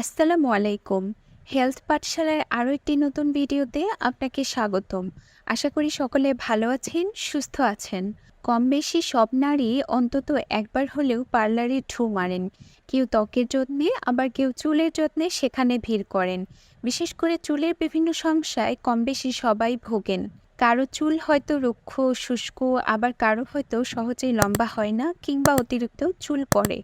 আসসালামু আলাইকুম। হেলথ পাঠশালার আরও একটি নতুন ভিডিওতে আপনাকে স্বাগতম। আশা করি সকলে ভালো আছেন, সুস্থ আছেন। কম বেশি সব নারী অন্তত একবার হলেও পার্লারে ঢু মারেন। কেউ ত্বকের যত্নে, আবার কেউ চুলের যত্নে সেখানে ভিড় করেন। বিশেষ করে চুলের বিভিন্ন সমস্যায় কম বেশি সবাই ভোগেন। কারও চুল হয়তো রুক্ষ, শুষ্ক, আবার কারও হয়তো সহজেই লম্বা হয় না কিংবা অতিরিক্ত চুল পড়ে।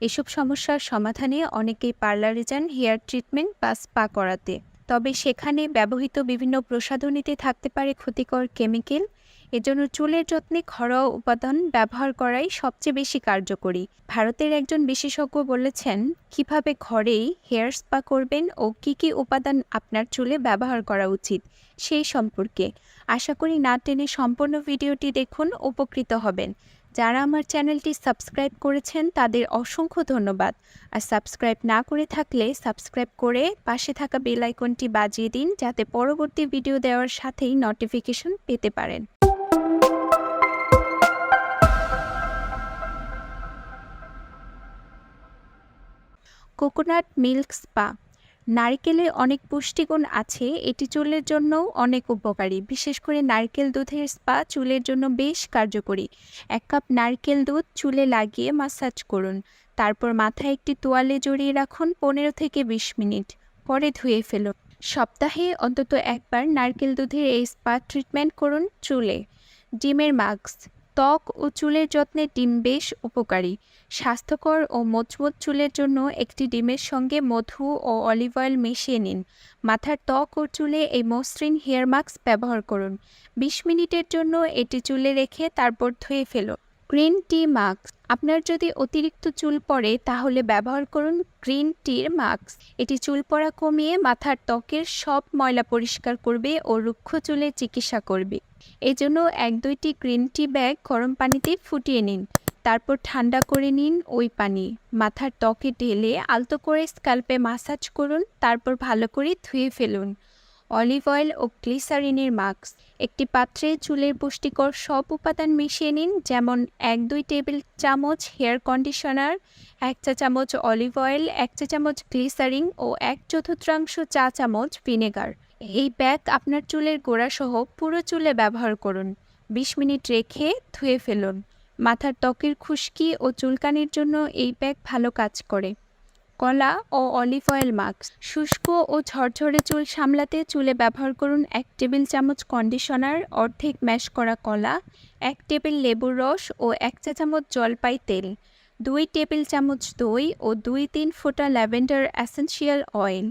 এসব সমস্যার সমাধানে অনেকেই পার্লারে যান হেয়ার ট্রিটমেন্ট বা স্পা করাতে। তবে সেখানে ব্যবহৃত বিভিন্ন প্রসাধনীতে থাকতে পারে ক্ষতিকর কেমিক্যাল। এজন্য চুলের যত্নে ঘরোয়া উপাদান ব্যবহার করাই সবচেয়ে বেশি কার্যকরী। ভারতের একজন বিশেষজ্ঞ বলেছেন, কীভাবে ঘরেই হেয়ার স্পা করবেন ও কি কি উপাদান আপনার চুলে ব্যবহার করা উচিত সেই সম্পর্কে? আশা করি না টেনে সম্পূর্ণ ভিডিওটি দেখুন, উপকৃত হবেন। যারা আমার চ্যানেলটি সাবস্ক্রাইব করেছেন, তাদের অসংখ্য ধন্যবাদ। আর সাবস্ক্রাইব না করে থাকলে সাবস্ক্রাইব করে পাশে থাকা বেল আইকনটি বাজিয়ে দিন, যাতে পরবর্তী ভিডিও দেওয়ার সাথেই নোটিফিকেশন পেতে পারেন। কোকোনাট মিল্ক স্পা নারকেলে অনেক পুষ্টিগুণ আছে, এটি চুলের জন্যও অনেক উপকারী। বিশেষ করে নারকেল দুধের স্পা চুলের জন্য বেশ কার্যকরী। এক কাপ নারকেল দুধ চুলে লাগিয়ে মাসাজ করুন। তারপর মাথায় একটি তোয়ালে জড়িয়ে রাখুন পনেরো থেকে বিশ মিনিট। পরে ধুয়ে ফেলুন। সপ্তাহে অন্তত একবার নারকেল দুধের এই স্পা ট্রিটমেন্ট করুন চুলে। ডিমের মাস্ক ত্বক ও চুলের যত্নে ডিম বেশ উপকারী। স্বাস্থ্যকর ও মজবুত চুলের জন্য একটি ডিমের সঙ্গে মধু ও অলিভ অয়েল মিশিয়ে নিন। মাথার ত্বক ও চুলে এই মসৃণ হেয়ার মাস্ক ব্যবহার করুন। বিশ মিনিটের জন্য এটি চুলে রেখে তারপর ধুয়ে ফেলুন। Green tea mask. আপনার যদি অতিরিক্ত চুল পড়ে, তাহলে ব্যবহার করুন গ্রিন টির মাস্ক। এটি চুল পড়া কমিয়ে মাথার ত্বকের সব ময়লা পরিষ্কার করবে ও রুক্ষ চুলের চিকিৎসা করবে। এজন্য এক দুইটি গ্রিন টি ব্যাগ গরম পানিতে ফুটিয়ে নিন। তারপর ঠান্ডা করে নিন ওই পানি। মাথার ত্বকে ঢেলে আলতো করে স্ক্যাল্পে মাসাজ করুন, তারপর ভালো করে ধুয়ে ফেলুন। অলিভ অয়েল ও গ্লিসারিনের মাস্ক। একটি পাত্রে চুলের পুষ্টিকর সব উপাদান মিশিয়ে নিন, যেমন এক, দুই টেবিল চামচ হেয়ার কন্ডিশনার, এক চা চামচ অলিভ অয়েল, এক চা চামচ গ্লিসারিন ও এক চতুর্থাংশ চা চামচ ভিনেগার। এই ব্যাগ আপনার চুলের গোড়াসহ পুরো চুলে ব্যবহার করুন। বিশ মিনিট রেখে ধুয়ে ফেলুন। মাথার ত্বকের খুশকি ও চুলকানির জন্য এই ব্যাগ ভালো কাজ করে। কলা ও অলিভ অয়েল মাস্ক। শুষ্ক ও ঝরঝরে চুল সামলাতে চুলে ব্যবহার করুন এক টেবিল চামচ কন্ডিশনার, অর্ধেক ম্যাশ করা কলা, এক টেবিল লেবুর রস ও এক চা চামচ জলপাই তেল, দুই টেবিল চামচ দই ও দুই তিন ফোঁটা ল্যাভেন্ডার অ্যাসেন্সিয়াল অয়েল।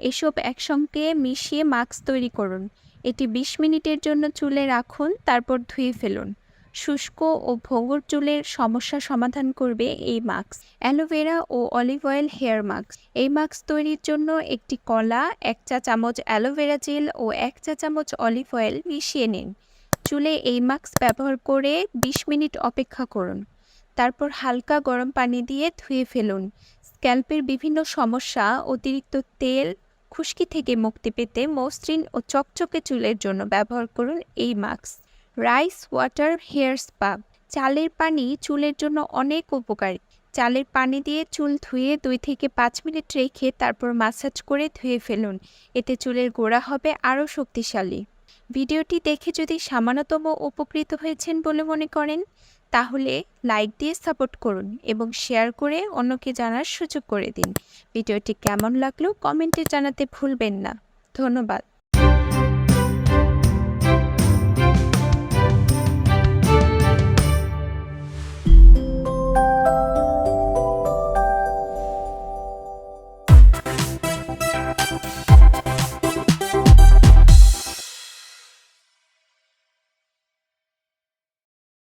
এসব একসঙ্গে মিশিয়ে মাস্ক তৈরি করুন। এটি বিশ মিনিটের জন্য চুলে রাখুন, তারপর ধুয়ে ফেলুন। শুষ্ক ও ভঙ্গুর চুলের সমস্যা সমাধান করবে এই মাস্ক। অ্যালোভেরা ও অলিভ অয়েল হেয়ার মাস্ক। এই মাস্ক তৈরির জন্য একটি কলা, এক চা চামচ অ্যালোভেরা জেল ও এক চা চামচ অলিভ অয়েল মিশিয়ে নিন। চুলে এই মাস্ক ব্যবহার করে ২০ মিনিট অপেক্ষা করুন। তারপর হালকা গরম পানি দিয়ে ধুয়ে ফেলুন। স্ক্যাল্পের বিভিন্ন সমস্যা, অতিরিক্ত তেল, খুশকি থেকে মুক্তি পেতে মসৃণ ও চকচকে চুলের জন্য ব্যবহার করুন এই mask. Rice water hair spa. চালের পানি চুলের জন্য অনেক উপকারী। চালের পানি দিয়ে চুল ধুয়ে দুই থেকে পাঁচ মিনিট রেখে তারপর মাসাজ করে ধুয়ে ফেলুন। এতে চুলের গোড়া হবে আরও শক্তিশালী। ভিডিওটি দেখে যদি সামান্যতম উপকৃত হয়েছেন বলে মনে করেন, তাহলে লাইক দিয়ে সাপোর্ট করুন এবং শেয়ার করে অন্যকে জানার সুযোগ করে দিন। ভিডিওটি কেমন লাগল কমেন্টে জানাতে ভুলবেন না। ধন্যবাদ।